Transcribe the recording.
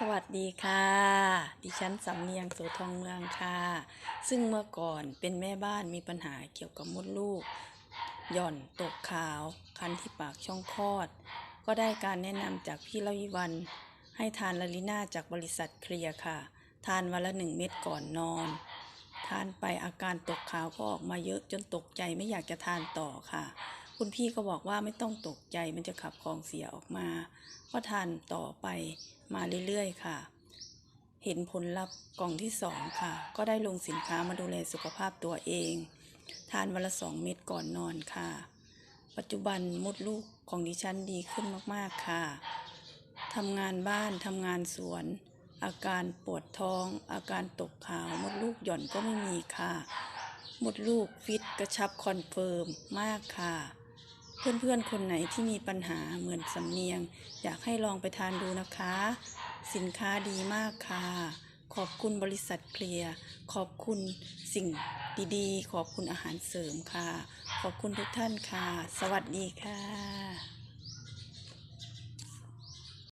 สวัสดีค่ะ ดิฉันสำเนียงโสทองเมืองค่ะ ซึ่งเมื่อก่อนเป็นแม่บ้านมีปัญหาเกี่ยวกับมดลูก หย่อนตกขาว คันที่ปากช่องคลอด ก็ได้การแนะนำจากพี่ละวิวัน ให้ทานลาลิน่าจากบริษัทเคลียค่ะ ทานวันละหนึ่งเม็ดก่อนนอน ทานไปอาการตกขาวก็ออกมาเยอะจนตกใจไม่อยากจะทานต่อค่ะ คุณพี่ก็บอกว่าไม่ต้องตกใจมันจะขับของเสียออกมา ก็ทานต่อไปมาเรื่อยๆค่ะ เห็นผลลัพธ์กล่องที่สองค่ะ ก็ได้ลงสินค้ามาดูแลสุขภาพตัวเอง ทานวันละสองเม็ดก่อนนอนค่ะ ปัจจุบันมดลูกของดิฉันดีขึ้นมากๆค่ะทำงานบ้านทำงานสวน อาการปวดท้อง อาการตกขาวมดลูกหย่อนก็ไม่มีค่ะ มดลูกฟิตกระชับคอนเฟิร์มมากค่ะ เพื่อนๆ คนไหนที่มีปัญหาเหมือนสำเนียง อยากให้ลองไปทานดูนะคะ สินค้าดีมากค่ะ ขอบคุณบริษัทเคลียร์ ขอบคุณสิ่งดีๆ ขอบคุณอาหารเสริมค่ะ ขอบคุณทุกท่านค่ะ สวัสดีค่ะ